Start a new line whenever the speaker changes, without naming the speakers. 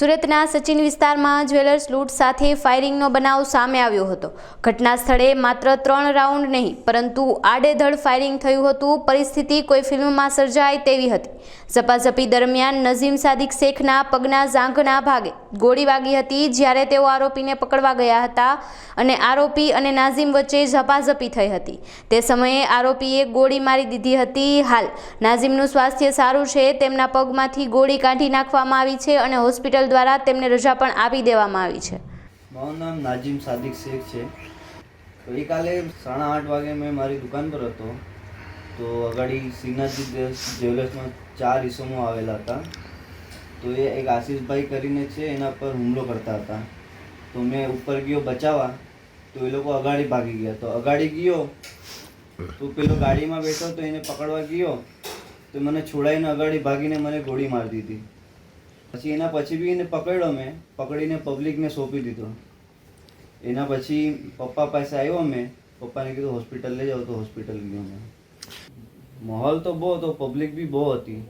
સુરતના સચિન વિસ્તારમાં જ્વેલર્સ લૂંટ સાથે ફાયરિંગનો બનાવ સામે આવ્યો હતો. ઘટના સ્થળે માત્ર ત્રણ રાઉન્ડ નહીં, પરંતુ આડેધડ ફાયરિંગ થયું હતું. પરિસ્થિતિ કોઈ ફિલ્મમાં સર્જાય તેવી હતી. ઝપાઝપી દરમિયાન નઝીમ સાદિક શેખના પગના ઝાંખના ભાગે ગોળી વાગી હતી જ્યારે તેઓ આરોપીને પકડવા ગયા હતા અને આરોપી અને નાઝીમ વચ્ચે ઝપાઝપી થઈ હતી. તે સમયે આરોપીએ ગોળી મારી દીધી હતી. હાલ, નાઝીમનું સ્વાસ્થ્ય સારું છે, તેમના પગમાંથી ગોળી કાઢી નાખવામાં આવી છે અને હોસ્પિટલ દ્વારા તેમને રજા પણ આપી દેવામાં આવી છે.
મારું નામ નાજીમ સાદિક શેખ છે. ગઈકાલે સાડા આઠ વાગે મેં મારી દુકાન પર હતો. તો અગાડી સિગ્નાજી જ્વેલર્સમાં ચાર ઇસમો આવેલા હતા. તો એ એક આશીષભાઈ કરીને છે, એના પર હુમલો કરતા હતા. તો મેં ઉપર ગયો બચાવવા, તો એ લોકો અગાડી ભાગી ગયા. તો અગાડી ગયો, તો પેલો ગાડીમાં બેઠો, તો એને પકડવા ગયો. તો મને છોડાઈને અગાડી ભાગીને મને ગોળી મારી દીધી. પછી એના પછી બી એને પકડ્યો મેં, પકડીને પબ્લિકને સોંપી દીધો. એના પછી પપ્પા પાસે આવ્યો મેં, પપ્પાને કીધું, હોસ્પિટલ લઈ જાઓ. તો હોસ્પિટલ ગયો મેં. માહોલ તો બહુ હતો, પબ્લિક બી બહુ હતી.